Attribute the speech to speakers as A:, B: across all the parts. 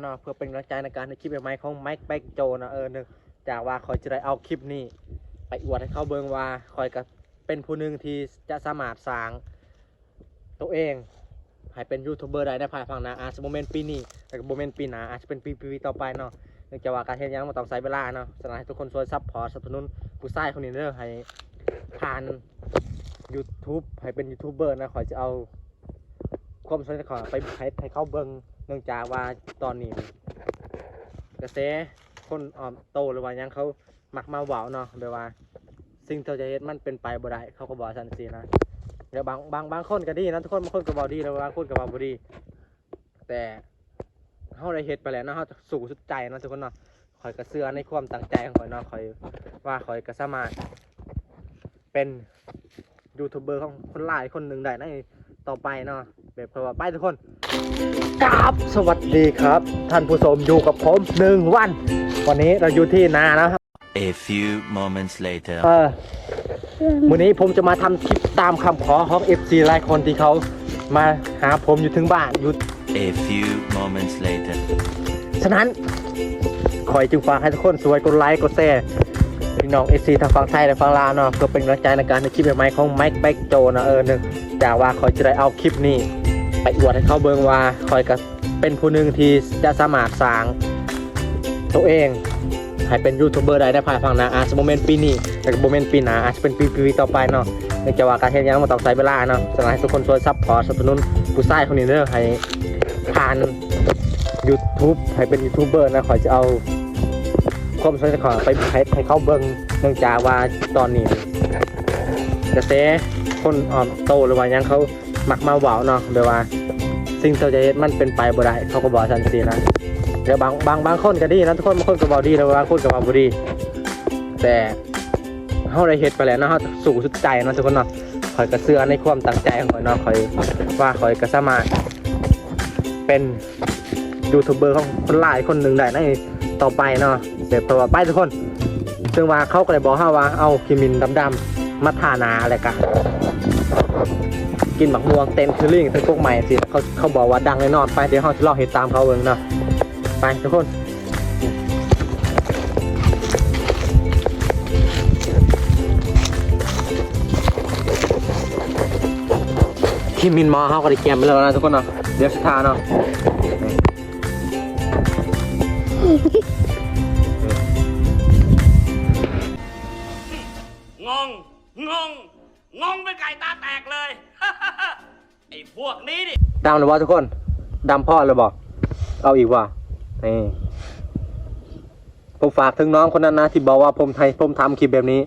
A: เนาะเพื่อเป็นกำลังใจในการในคลิปใหม่ของไมค์แบ็กโจนะเออเนึกจากว่าคอยจะได้เอาคลิปนี้ ไปอวดให้เขาเบิงว่าคอยก็เป็นผู้หนึ่งที่จะสามารถสร้างตัวเองให้เป็นยูทูบเบอร์ได้ในภายภาคหน้าอาจจะโมเมนต์ปีนี้แต่ก็โมเมนต์ปีหน้าอาจจะเป็นปีปีต่อไปเนาะเนื่องจากว่าการเฮ็ดหยังมันต้องใช้เวลาเนาะฉะนั้นให้ทุกคนช่วยซัพพอร์ตสนับสนุนผู้ชายคนนี้เด้อให้ผ่าน YouTube ให้เป็นยูทูบเบอร์นะขอยจะเอาความสนใจของไปให้ให้เขาเบิ่ง นื่องจากว่าตอนนี้กระแสคนออมโตหรือว่ายังเขามักมาเว้าเนาะแบบว่า สิ่งที่เราจะเฮ็ดมันเป็นไปบ่ได้เขาก็บอกสันสีนะเดี๋ยวบางบางบางคนก็ดีนะทุกคนบางคนก็บอกดีแล้วบางคนก็บอกบ่ดี แต่เขาได้เฮ็ดไปแล้วนะเขาสู่สุดใจนะทุกคนเนาะคอยก็เชื่อในความตั้งใจของคอยเนาะคอยว่าคอยก็สามารถเป็นยูทูบเบอร์ของคนหลายคนหนึ่งได้ในต่อไปเนาะแบบคอยว่าไปทุกคน กราบสวัสดีครับ ท่านผู้ชมอยู่กับผมหนึ่งวัน วันนี้เราอยู่ที่นานะครับ
B: A few moments later.
A: เออวันนี้ผมจะมาทำคลิปตามคำขอของ FC หลายคนที่เขามาหาผมอยู่ถึงบ้านอยู่
B: A few moments later.
A: ฉะนั้นขอยจึงฝากให้ทุกคนสวยกดไลค์กดแชร์พี่น้อง FC ทางฝั่งไทยและฝั่งลาวเนาะเพื่อเป็นกำลังใจในการในคลิปใหม่ๆของไมค์แบ็กโจนะเออหนึ่งจากว่าคอยจะได้เอาคลิปนี้ ไปอวดให้เขาเบิงว่าคอยก็เป็นผู้หนึ่งที่จะสามารถสร้างตัวเองให้เป็นยูทูบเบอร์ได้ในภายภาคหน้าอาจจะโมเมนต์ปีนี้แต่โมเมนต์ปีหน้าอาจจะเป็นปีปีต่อไปเนาะเนื่องจากว่าการเฮ็ดหยังมันต้องใช้เวลาเนาะฉะนั้นทุกคนช่วยซัพพอร์ตสนับสนุนผู้ชายคนนี้เด้อให้ผ่าน YouTube ให้เป็นยูทูบเบอร์นะขอยจะเอาความสนใจของไปให้ให้เขาเบิ่งเนื่องจากว่าตอนนี้กระแสคนออมโตหรือว่ายังเขา มักมาเว้าเนาะแบบว่า สิ่งที่เราจะเฮ็ดมันเป็นไปบ่ได้เขาก็บอกทันทีนะเดี๋ยวบางบางบางคนก็ดีนะทุกคนบางคนก็บอกดีแล้วบางคนก็บอกบ่ดี แต่เขาได้เฮ็ดไปแล้วเนาะเขาสู่สุดใจเนาะทุกคนเนาะคอยกระเสือในความตั้งใจของข่อยเนาะคอยว่าคอยก็สามารถเป็นยูทูบเบอร์ของคนหลายคนหนึ่งได้ในต่อไปเนาะเดี๋ยวต่อไปทุกคน ซึ่งว่าเขาก็เลยบอกเฮาว่าเอาคิมินดำๆมาทานาอะไรกัน กินหมักม่วงเต็มคือลิงทั้งพวกใหม่สิเขาเขาบอกว่าดังแน่นอนไปเดี๋ยวเขาจะลองเห็นตามเขาเองเนาะไปทุกคนทีมมินมอเขาก็ได้เกมไปแล้วนะทุกคนเนาะเดี๋ยวสุดท้ายเนาะ
C: งงงง งงเป็นไก่ตาแตกเลย ไอ้พวกนี้ดิ
A: ดำหรือว่าทุกคนดำพ่อเลยบอกเอาอีกว่านี่ผมฝากถึงน้องคนนั้นนะที่บอกว่าผมไทยผมทำคลิปแบบนี้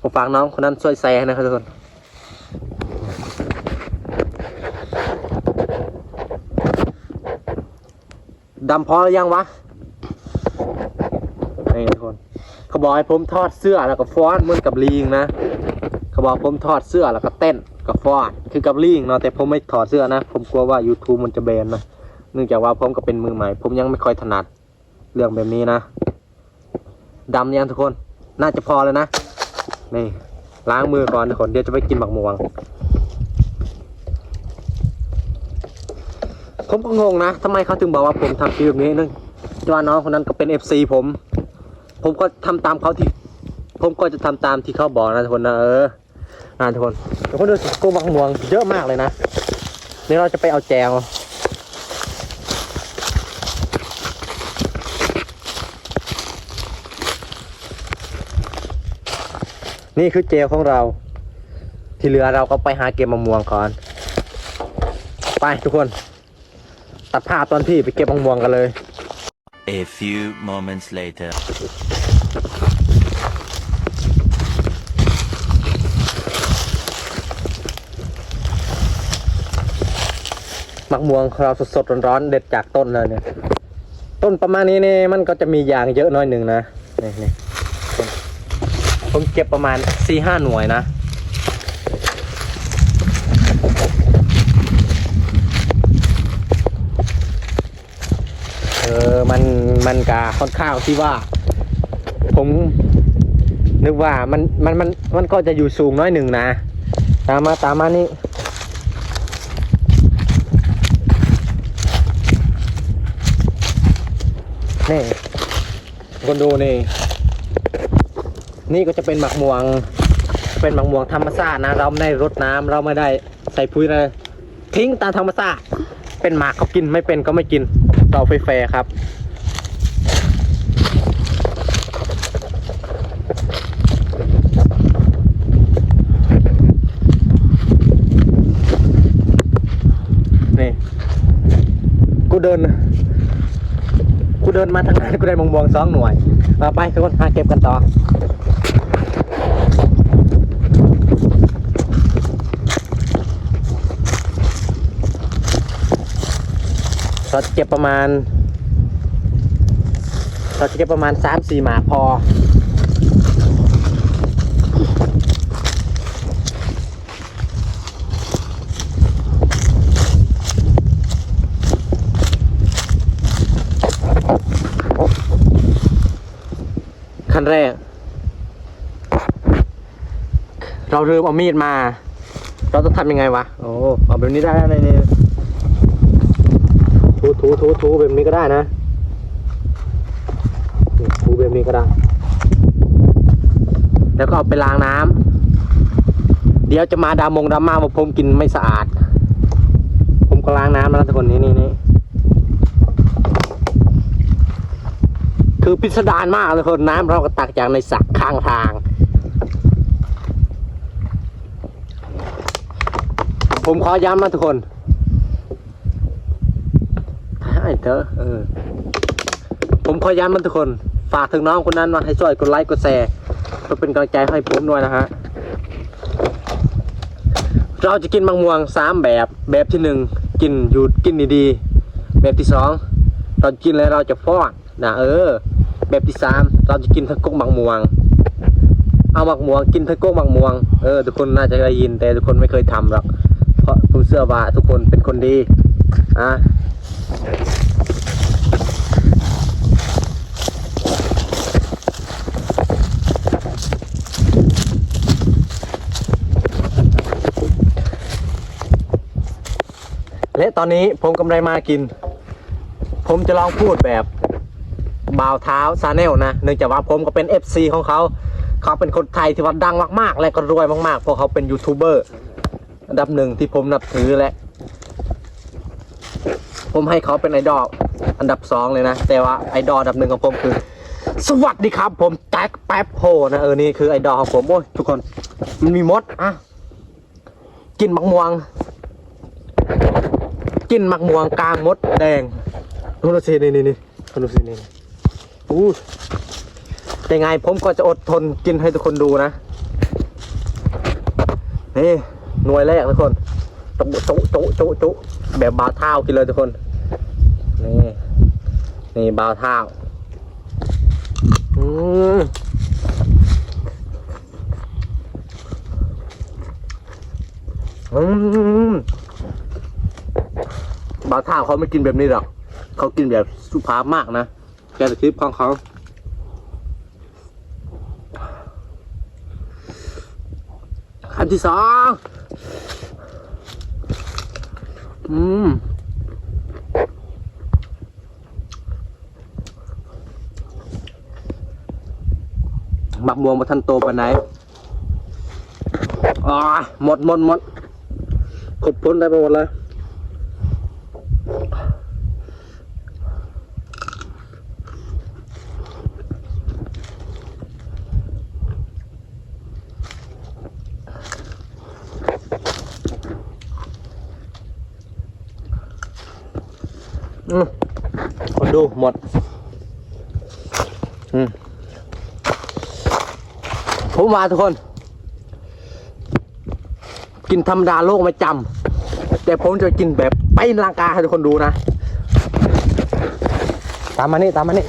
A: ผมฝากน้องคนนั้นช่วยแชร์นะครับทุกคนดำพอหรือยังวะนี่ทุกคน เขาบอกให้ผมทอดเสื้อแล้วก็ฟ้อนเหมือนกับลิงนะ บอกผมถอดเสื้อแล้วก็เต้นกับฟ้อนคือกับลิงเนาะแต่ผมไม่ถอดเสื้อนะ ผมกลัวว่า YouTube มันจะแบนนะเนื่องจากว่าผมก็เป็นมือใหม่ ผมยังไม่ค่อยถนัดเรื่องแบบนี้นะดำยังทุกคน น่าจะพอแล้วนะ นี่ ล้างมือก่อนทุกคน เดี๋ยวจะไปกินหมักม่วง ผมก็งงนะทำไมเขาถึงบอกว่าผมทำคลิปแบบนี้นื่องจว่าน้องคนนั้นก็เป็น FC ผม ผมก็ทำตามเขาที่ ผมก็จะทำตามที่เขาบอกนะทุกคนนะเออ นะทุกคนทุกคนดูสิกุ้งบางม่วงเยอะมากเลยนะเดี๋ยวเราจะไปเอาแจวนี่คือเจลของเรา ที่เหลือเราก็ไปหาเก็บมะม่วงก่อน ไปทุกคน ตัดภาพตอนที่ไปเก็บมะม่วงกันเลย
B: A few moments later.
A: มะม่วงเราสดๆร้อนๆเด็ดจากต้นเลยเนี่ย ต้นประมาณนี้เนี่ยมันก็จะมียางเยอะน้อยหนึ่งนะนี่นี่ผมเก็บประมาณสี่ห้าหน่วยนะเออมันมันกาค่อนข้างที่ว่า ผมนึกว่ามันมันมันมันก็จะอยู่สูงน้อยหนึ่งนะ ตามมาตามมานี่ นี่คนดูนี่ นี่ก็จะเป็นหมักม่วง เป็นหมักม่วงธรรมชาตินะ เราไม่ได้รดน้ำเราไม่ได้ใส่ปุ๋ยเลยทิ้งตามธรรมชาติเป็นหมากเขากินไม่เป็นก็ไม่กินเราไฟแฟร์ครับ นี่ กูเดิน เดินมาทางนั้นกูได้มงบวงสองหน่วยมาไปทุกคนหาเก็บกันต่อเราจะเก็บประมาณ เราจะเก็บประมาณสามสี่หมาพอ นแรก เราเริ่มเอามีดมา เราต้องทำยังไงวะ โอ้เอาแบบนี้ได้เลยนี่ถูถูถูถูแบบนี้ก็ได้นะนี่ถูแบบนี้ก็ได้ แล้วก็เอาไปล้างน้ำ เดี๋ยวจะมาดามงดราม่าว่าผมกินไม่สะอาด ผมก็ล้างน้ำแล้วทุกคนนี่นี่นี่ คือพิสดารมากเลยคนน้ำเราก็ตักจากในสระข้างทาง ผมขอย้ำนะทุกคนให้เถอะเออผมขอย้ำนะทุกคน ฝากถึงน้องคนนั้นว่าให้ช่วยกดไลค์กดแชร์เพื่อเป็นกำลังใจให้ผมด้วยนะฮะเราจะกินมะม่วงสามแบบแบบที่หนึ่งกินอยู่กินดีๆแบบที่สองเรากินแล้วเราจะฟอดนะเออ แบบที่สามเราจะกินทั้งก๊กมังม่วง เอามักม่วงกินทั้งก๊กมังม่วงเออทุกคนน่าจะได้ยินแต่ทุกคนไม่เคยทำหรอกเพราะผมเชื่อว่าทุกคนเป็นคนดีอะและตอนนี้ผมกำลังมากิน ผมจะลองพูดแบบ บ่าวเท้าซาแนลนะเนื่องจากว่าผมก็เป็น FC ของเขา เขาเป็นคนไทยที่ว่าดังมากๆ และก็รวยมากๆเพราะเขาเป็นยูทูบเบอร์อันดับหนึ่งที่ผมนับถือและ ผมให้เขาเป็นไอดอลอันดับสองเลยนะ แต่ว่าไอดอลอันดับหนึ่งของผมคือ สวัสดีครับ ผมแจ็คแป๊บโพนะเออนี่คือไอดอลของผมโอ้ยทุกคนมันมีมดอะกินมักม่วงกินมักม่วงกลางมดแดงดูสินี่นี่นี่ดูสินี่ อู้ยังไงผมก็จะอดทนกินให้ทุกคนดูนะ นี่หน่วยแรกทุกคนจุจุจุจุจุแบบบาวเท้ากินเลยทุกคน นี่ นี่บาวเท้าอืมอืมบาวเท้าเขาไม่กินแบบนี้หรอกเขากินแบบสุภาพมากนะ แกจะคลิปของเขาอันที่สองอืมหมักม่วงมาทันโตปานไหนอ่าหมดหมดหมดขบพ้นได้ไปหมดเลย ดูหมดผมมาทุกคน กินธรรมดาโลกไม่จำแต่ผมจะกินแบบไปลังกาให้ทุกคนดูนะ ตามมานี่ตามมานี่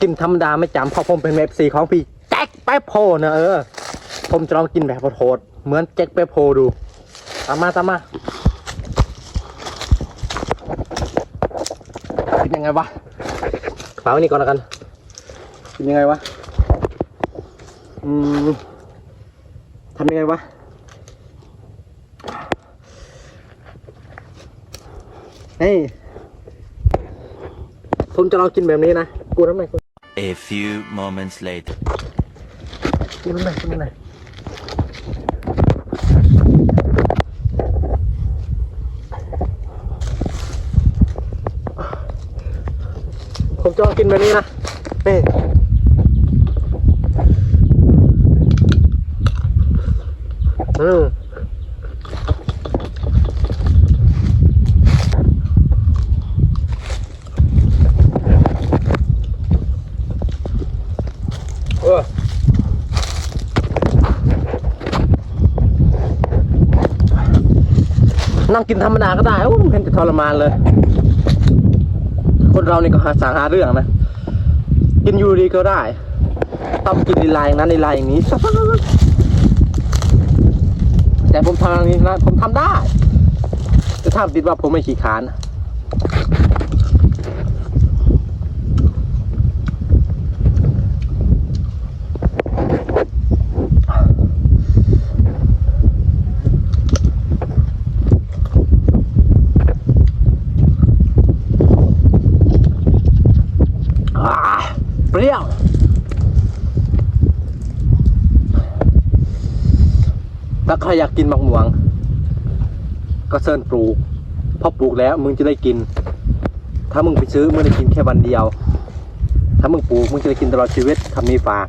A: กินธรรมดาไม่จำเพราะผมเป็นเอฟซีของพี่ แป๊บโพนะเออ ผมจะลองกินแบบโหดเหมือนแจ็คแป๊บโพดูตามมาตามมากินยังไงวะฝากไว้นี่ก่อนแล้วกัน กินยังไงวะ อืมทำยังไงวะ เฮ้ย ผมจะลองกินแบบนี้นะ กูน้ำหนัก
B: A few moments later.
A: กินน้ำหนักกินน้ำหนักผมจะลองกินแบบนี้นะนี่ นั่งกินธรรมดาก็ได้โอ้เห็นจะทรมานเลย คนเรานี่ก็หาสางหาเรื่องนะ กินอยูดีก็ได้ต้องกินลีลายนั้นลีลายอย่างนี้ แต่ผมทำอย่างนี้นะผมทำได้ จะท้าติดว่าผมไม่ขี้ขานนะอ่าเปรี้ยว ถ้า ใครอยากกินมักหมวง ก็เซิร์นปลูกพอปลูกแล้วมึงจะได้กิน ถ้ามึงไปซื้อมึงได้กินแค่วันเดียว ถ้ามึงปลูกมึงจะได้กินตลอดชีวิตคำนี้ฝาก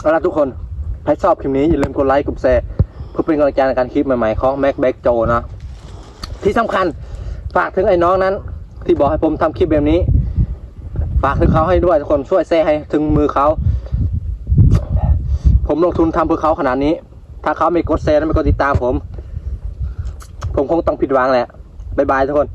A: เอาละทุกคนใครชอบคลิปนี้อย่าลืมกดไลค์กดแชร์เพื่อเป็นกำลังใจในการคลิปใหม่ๆของ Mac Back Joe นะ ที่สำคัญฝากถึงไอ้น้องนั้น ที่บอกให้ผมทำคลิปแบบนี้ ฝากถึงเขาให้ด้วยทุกคนช่วยแชร์ให้ถึงมือเขา ผมลงทุนทำเพื่อเขาขนาดนี้ ถ้าเขาไม่กดแชร์และไม่กดติดตามผม ผมคงต้องผิดหวังแหละบายบายทุกคน